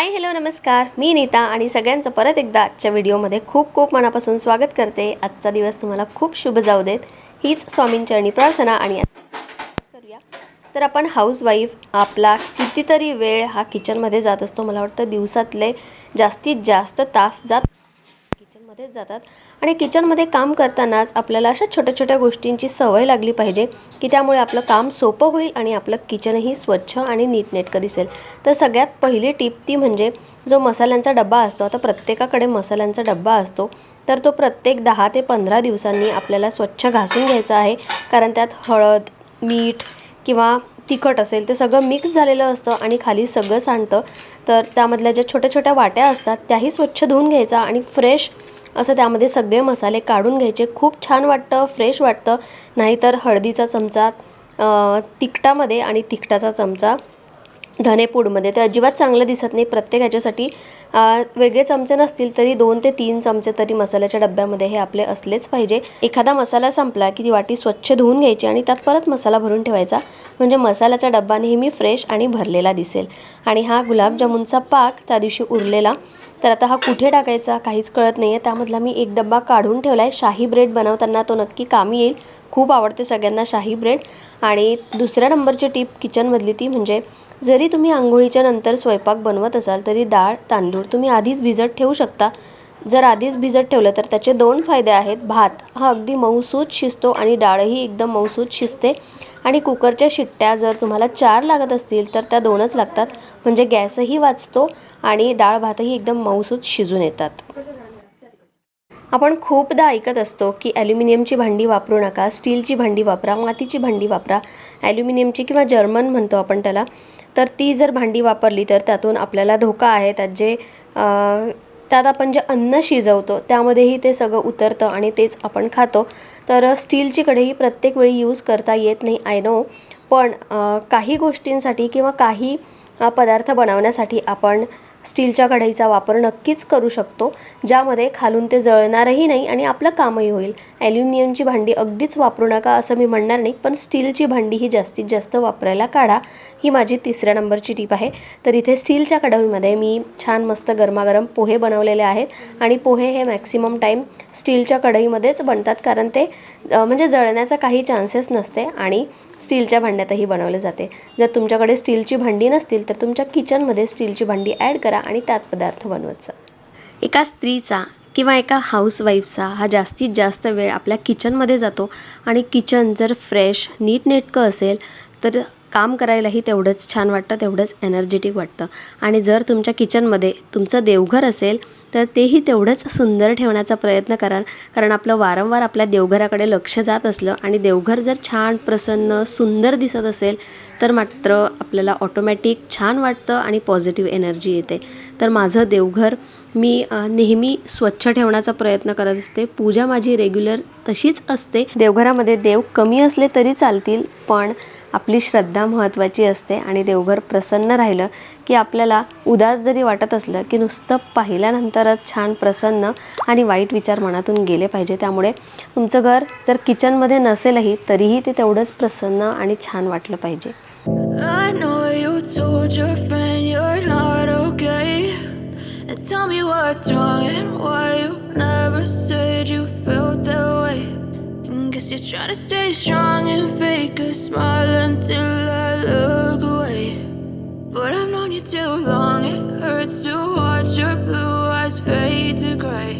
Hi hello नमस्कार. मी नीता आणि सगळ्यांचं परत एकदा आजच्या व्हिडिओमध्ये खूप खूप मनापासून स्वागत करते. आजचा दिवस तुम्हाला खूप शुभ जाऊ देत. हीच स्वामींचरणी प्रार्थना आणि करूया. तर आपण हाऊसवाईफ आपला कितीतरी वेळ हा किचनमध्ये जात असतो. मला वाटतं दिवसातले जास्तीत जास्त तास जात किचनमध्येच जातात. आणि किचनमध्ये काम करतानाच आपल्याला अशा छोट्या छोट्या गोष्टींची सवय लागली पाहिजे की त्यामुळे आपलं काम सोपं होईल आणि आपलं किचनही स्वच्छ आणि नीटनेटकं दिसेल. तर सगळ्यात पहिली टीप ती म्हणजे जो मसाल्यांचा डब्बा असतो आता प्रत्येकाकडे मसाल्यांचा डब्बा असतो तर तो प्रत्येक दहा ते पंधरा दिवसांनी आपल्याला स्वच्छ घासून घ्यायचा आहे. कारण त्यात हळद मीठ किंवा तिखट असेल ते सगळं मिक्स झालेलं असतं आणि खाली सगळं सांडतं. तर त्यामधल्या ज्या छोट्या छोट्या वाट्या असतात त्याही स्वच्छ धुवून घ्यायचा आणि फ्रेश असं त्यामध्ये सगळे मसाले काढून घ्यायचे. खूप छान वाटतं फ्रेश वाटतं. नाहीतर हळदीचा चमचा तिखटामध्ये आणि तिखटाचा चमचा. धनेपूडमध्ये. ते अजिबात चांगलं दिसत नाही. प्रत्येक ह्याच्यासाठी वेगळे चमचे नसतील तरी दोन ते तीन चमचे तरी मसाल्याच्या डब्यामध्ये हे आपले असलेच पाहिजे. एखादा मसाला संपला की ती वाटी स्वच्छ धुवून घ्यायची आणि त्यात परत मसाला भरून ठेवायचा. म्हणजे मसाल्याचा डब्बा नेहमी फ्रेश आणि भरलेला दिसेल. आणि हा गुलाबजामुनचा पाक त्या दिवशी उरलेला. तर आता हा कुठे टाकायचा काहीच कळत नाही आहे त्यामधला मी एक डब्बा काढून ठेवला आहे शाही ब्रेड बनवताना तो नक्की कामी येईल. खूप आवडते सगळ्यांना शाही ब्रेड. आणि दुसऱ्या नंबरची टीप किचनमधली ती म्हणजे जरी तुम्ही आंघोळीच्या नंतर स्वयंपाक बनवत असाल तरी डाळ तांदूळ तुम्ही आधीच भिजत ठेवू शकता. जर आधीच भिजत ठेवलं तर त्याचे दोन फायदे आहेत. भात हा अगदी मऊसूत शिजतो आणि डाळही एकदम मऊसूत शिजते. आणि कुकरच्या शिट्ट्या जर तुम्हाला चार लागत असतील तर त्या दोनच लागतात. म्हणजे गॅसही वाचतो आणि डाळ भातही एकदम मऊसूत शिजून येतात. आपण खूपदा ऐकत असतो की ॲल्युमिनियमची भांडी वापरू नका स्टीलची भांडी वापरा मातीची भांडी वापरा. ॲल्युमिनियमची किंवा जर्मन म्हणतो आपण त्याला. तर ती जर भांडी वापरली तर त्यातून आपल्याला धोका आहे. त्यात जे त्यात आपण जे अन्न शिजवतो त्यामध्येही ते सगळं उतरतं आणि तेच आपण खातो. तर स्टीलची कढई प्रत्येक वेळी यूज करता येत नाही आय नो. पण काही गोष्टींसाठी किंवा काही पदार्थ बनवण्यासाठी आपण स्टीलच्या कढईचा वापर नक्कीच करू शकतो ज्यामध्ये खालून ते जळणारही नाही आणि आपलं कामही होईल. ॲल्युमिनियमची भांडी अगदीच वापरू नका असं मी म्हणणार नाही पण स्टीलची भांडी ही जास्तीत जास्त वापरायला काढा ही माझी तिसऱ्या नंबरची टीप आहे. तर इथे स्टीलच्या कढईमध्ये मी छान मस्त गरमागरम पोहे बनवलेले आहेत आणि पोहे हे मॅक्सिमम टाईम स्टीलच्या कढईमध्येच बनतात कारण ते म्हणजे जळण्याचा काही चान्सेस नसते आणि स्टीलच्या भांड्यातही बनवले जाते. जर तुमच्याकडे स्टीलची भांडी नसतील तर तुमच्या किचनमध्ये स्टीलची भांडी ॲड करा आणि त्यात पदार्थ बनवत जा एका स्त्रीचा किंवा एका हाऊसवाईफचा हा जास्तीत जास्त वेळ आपल्या किचनमध्ये जातो आणि किचन जर फ्रेश नीटनेटकं असेल तर काम करायलाही तेवढंच छान वाटतं तेवढंच एनर्जेटिक वाटतं. आणि जर तुमच्या किचनमध्ये तुमचं देवघर असेल तर तेही तेवढंच सुंदर ठेवण्याचा प्रयत्न कराल. कारण आपलं वारंवार आपल्या देवघराकडे लक्ष जात असलं आणि देवघर जर छान प्रसन्न सुंदर दिसत असेल तर मात्र आपल्याला ऑटोमॅटिक छान वाटतं आणि पॉझिटिव्ह एनर्जी येते. तर माझं देवघर मी नेहमी स्वच्छ ठेवण्याचा प्रयत्न करत असते. पूजा माझी रेग्युलर तशीच असते. देवघरामध्ये देव कमी असले तरी चालतील पण आपली श्रद्धा महत्त्वाची असते आणि देवघर प्रसन्न राहिलं की आपल्याला उदास जरी वाटत असलं की नुसतं पाहिल्यानंतरच छान प्रसन्न आणि वाईट विचार मनातून गेले पाहिजे त्यामुळे तुमचं घर जर किचनमध्ये नसेलही तरीही ते तेवढंच प्रसन्न आणि छान वाटलं पाहिजे I know you told your friend you're not okay. And tell me what's wrong and why you not And guess you're trying to stay strong and fake a smile until I look away. But I've known you too long, it hurts to watch your blue eyes fade to gray.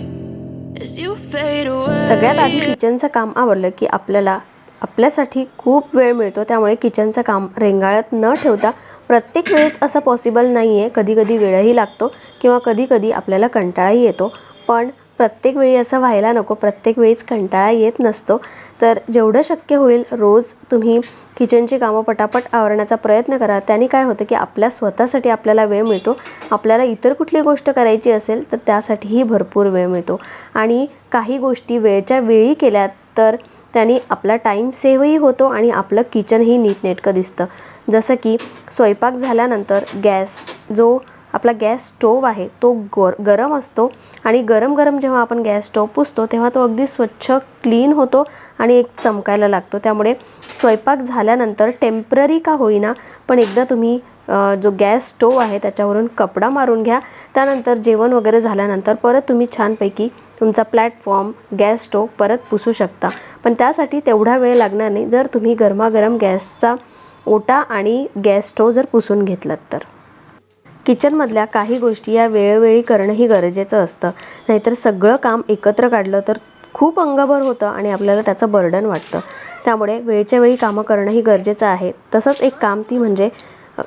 As you fade away. सगळ्यात आधी किचनचं काम आवडलं की आपल्याला आपल्यासाठी खूप वेळ मिळतो त्यामुळे किचनचं काम रेंगाळत न ठेवता प्रत्येक वेळेस असं पॉसिबल नाही आहे कधी कधी वेळही लागतो किंवा कधी कधी आपल्याला कंटाळाही येतो पण प्रत्येक वेळी असं व्हायला नको प्रत्येक वेळीच कंटाळा येत नसतो. तर जेवढं शक्य होईल रोज तुम्ही किचनची कामं पटापट आवरण्याचा प्रयत्न करा. त्याने काय होतं की आपल्या स्वतःसाठी आपल्याला वेळ मिळतो. आपल्याला इतर कुठली गोष्ट करायची असेल तर त्यासाठीही भरपूर वेळ मिळतो. आणि काही गोष्टी वेळच्या वेळी केल्या तर त्याने आपला टाईम सेव्हही होतो आणि आपलं किचनही नीटनेटकं दिसतं. जसं की स्वयंपाक झाल्यानंतर गॅस जो आपला गॅस स्टोव आहे तो गोर गरम असतो आणि गरम गरम जेव्हा आपण गॅस स्टोव पुसतो तेव्हा तो अगदी स्वच्छ क्लीन होतो आणि एक चमकायला लागतो. त्यामुळे स्वयंपाक झाल्यानंतर टेंपररी का होईना पण एकदा तुम्ही जो गॅस स्टोव आहे त्याच्यावरून कपडा मारून घ्या. त्यानंतर जेवण वगैरे झाल्यानंतर परत तुम्ही छानपैकी तुमचा प्लॅटफॉर्म गॅस स्टोव परत पुसू शकता. पण त्यासाठी तेवढा वेळ लागणार नाही. जर तुम्ही गरमागरम गॅसचा ओटा आणि गॅस स्टोव जर पुसून घेतलात तर. किचनमधल्या काही गोष्टी या वेळोवेळी करणंही गरजेचं असतं. नाहीतर सगळं काम एकत्र काढलं तर खूप अंगभर होतं आणि आपल्याला त्याचं बर्डन वाटतं. त्यामुळे वेळच्या वेळी कामं करणंही गरजेचं आहे. तसंच एक काम ती म्हणजे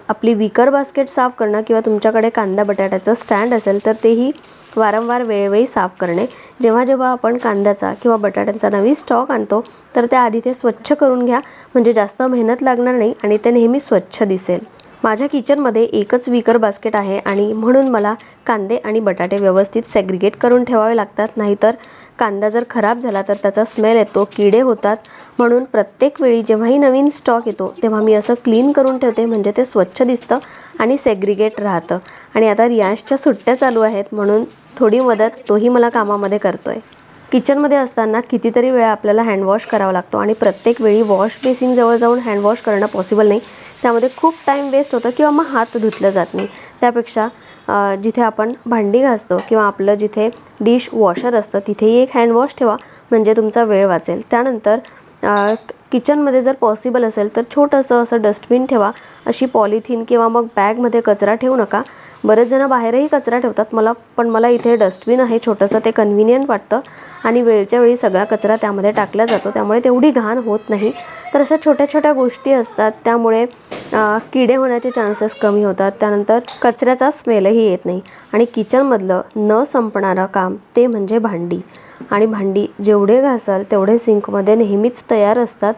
आपली विकर बास्केट साफ करणं किंवा तुमच्याकडे कांदा बटाट्याचं स्टँड असेल तर तेही वारंवार वेळोवेळी साफ करणे. जेव्हा जेव्हा आपण कांद्याचा किंवा बटाट्यांचा नवीन स्टॉक आणतो तर त्याआधी ते स्वच्छ करून घ्या. म्हणजे जास्त मेहनत लागणार नाही आणि ते नेहमी स्वच्छ दिसेल. माझ्या किचनमध्ये एकच विकर बास्केट आहे आणि म्हणून मला कांदे आणि बटाटे व्यवस्थित सेग्रिगेट करून ठेवावे लागतात. नाहीतर कांदा जर खराब झाला तर त्याचा स्मेल येतो किडे होतात. म्हणून प्रत्येक वेळी जेव्हाही नवीन स्टॉक येतो तेव्हा मी असं क्लीन करून ठेवते म्हणजे ते स्वच्छ दिसतं आणि सेग्रिगेट राहतं. आणि आता रियांशच्या सुट्ट्या चालू आहेत म्हणून थोडी मदत तोही मला कामामध्ये करतो आहे किचनमध्ये असताना कितीतरी वेळा आपल्याला हँडवॉश करावा लागतो आणि प्रत्येक वेळी वॉश बेसिनजवळ जाऊन हँडवॉश करणं पॉसिबल नाही. त्यामध्ये खूप टाईम वेस्ट होतं किंवा मग हात धुतलं जात नाही. त्यापेक्षा जिथे आपण भांडी घासतो किंवा आपलं जिथे डिश वॉशर असतं तिथेही एक हँडवॉश ठेवा म्हणजे तुमचा वेळ वाचेल. त्यानंतर किचनमध्ये जर पॉसिबल असेल तर छोटंसं असं डस्टबिन ठेवा. अशी पॉलिथिन किंवा मग बॅगमध्ये कचरा ठेवू नका. बरेच जणं बाहेरही कचरा ठेवतात मला पण मला इथे डस्टबिन आहे छोटंसं ते कन्व्हिनियंट वाटतं. आणि वेळच्या वेळी सगळा कचरा त्यामध्ये टाकला जातो त्यामुळे तेवढी घाण होत नाही. तर अशा छोट्या छोट्या गोष्टी असतात त्यामुळे किडे होण्याचे चान्सेस कमी होतात. त्यानंतर कचऱ्याचा स्मेलही येत नाही. आणि किचनमधलं न संपणारं काम ते म्हणजे भांडी. आणि भांडी जेवढे घासाल तेवढे सिंकमध्ये नेहमीच तयार असतात.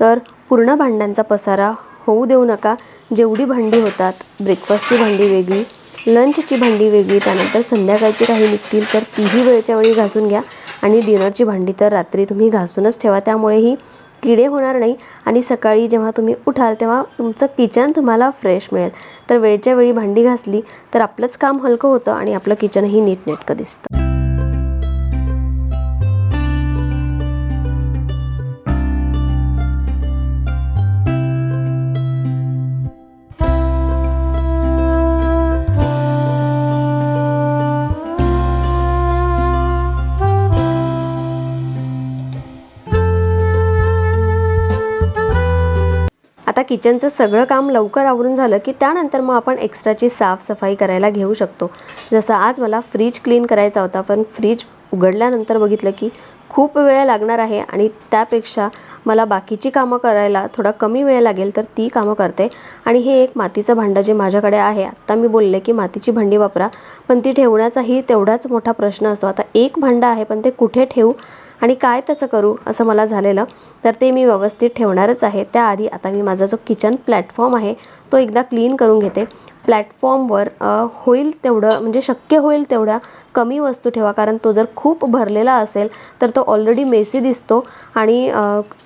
तर पूर्ण भांड्यांचा पसारा होऊ देऊ नका. जेवढी भांडी होतात ब्रेकफास्टची भांडी वेगळी लंचची भांडी वेगळी त्यानंतर संध्याकाळची काही निघतील तर तीही वेळच्या वेळी घासून घ्या. आणि डिनरची भांडी तर रात्री तुम्ही घासूनच ठेवा. त्यामुळेही किडे होणार नाही आणि सकाळी जेव्हा तुम्ही उठाल तेव्हा तुमचं किचन तुम्हाला फ्रेश मिळेल. तर वेळच्या वेळी भांडी घासली तर आपलंच काम हलकं होतं आणि आपलं किचनही नीटनेटकं दिसतं. आता किचनचं सगळं काम लवकर आवरून झालं की त्यानंतर मग आपण एक्स्ट्राची साफसफाई करायला घेऊ शकतो. जसं आज मला फ्रीज क्लीन करायचा होता पण फ्रीज उघडल्यानंतर बघितलं की खूप वेळ लागणार आहे आणि त्यापेक्षा मला बाकीची कामं करायला थोडा कमी वेळ लागेल तर ती कामं करते. आणि हे एक मातीचं भांडं जे माझ्याकडे आहे आत्ता मी बोलले की मातीची भांडी वापरा पण ती ठेवण्याचाही तेवढाच मोठा प्रश्न असतो. आता एक भांडं आहे पण ते कुठे ठेवू? आणि काय त्याचं करू असं मला झालेलं तर ते मी व्यवस्थित ठेवणारच आहे. त्याआधी आता मी माझा जो किचन प्लॅटफॉर्म आहे तो एकदा क्लीन करून घेते. प्लॅटफॉर्मवर होईल तेवढं म्हणजे शक्य होईल तेवढ्या कमी वस्तू ठेवा कारण तो जर खूप भरलेला असेल तर तो ऑलरेडी मेसी दिसतो. आणि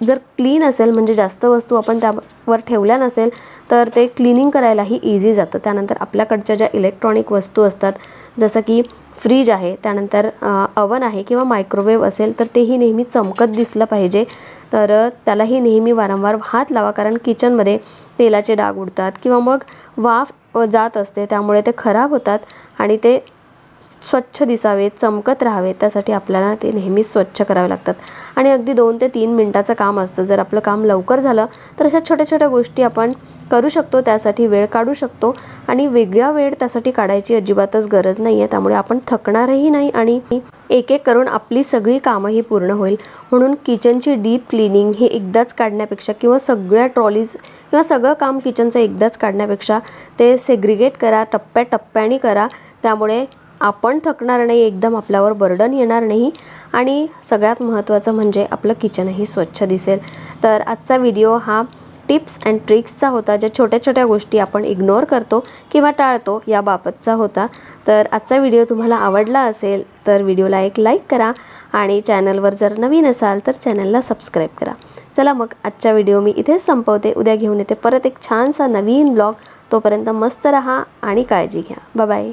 जर क्लीन असेल म्हणजे जास्त वस्तू आपण त्यावर ठेवल्या नसेल तर ते क्लिनिंग करायलाही इझी जातं. त्यानंतर आपल्याकडच्या ज्या इलेक्ट्रॉनिक वस्तू असतात जसं की फ्रीज आहे त्यानंतर अवन आहे किंवा मायक्रोवेव्ह असेल तर तेही नेहमी चमकत दिसलं पाहिजे. तर त्यालाही नेहमी वारंवार हात लावा कारण किचनमध्ये तेलाचे डाग उडतात किंवा मग वाफ जात असते त्यामुळे ते खराब होतात आणि ते स्वच्छ दिसावे चमकत राहावेत त्यासाठी आपल्याला ते नेहमीच स्वच्छ करावे लागतात. आणि अगदी दोन ते तीन मिनटाचं काम असतं. जर आपलं काम लवकर झालं तर अशा छोट्या छोट्या गोष्टी आपण करू शकतो त्यासाठी वेळ काढू शकतो आणि वेगळा वेळ त्यासाठी काढायची अजिबातच गरज नाही आहे त्यामुळे आपण थकणारही नाही आणि एक एक करून आपली सगळी कामंही पूर्ण होईल. म्हणून किचनची डीप क्लिनिंग ही एकदाच काढण्यापेक्षा किंवा सगळ्या ट्रॉलीज किंवा सगळं काम किचनचं एकदाच काढण्यापेक्षा ते सेग्रिगेट करा टप्प्याटप्प्याने करा. त्यामुळे आपण थकणार नाही एकदम आपल्यावर बर्डन येणार नाही. आणि सगळ्यात महत्त्वाचं म्हणजे आपलं किचनही स्वच्छ दिसेल. तर आजचा व्हिडिओ हा टिप्स अँड ट्रिक्सचा होता ज्या छोट्या छोट्या गोष्टी आपण इग्नोर करतो किंवा टाळतो याबाबतचा होता. तर आजचा व्हिडिओ तुम्हाला आवडला असेल तर व्हिडिओला एक लाईक करा आणि चॅनलवर जर नवीन असाल तर चॅनलला सबस्क्राईब करा. चला मग आजचा व्हिडिओ मी इथेच संपवते. उद्या घेऊन येते परत एक छानसा नवीन ब्लॉग तोपर्यंत मस्त रहा आणि काळजी घ्या. बाय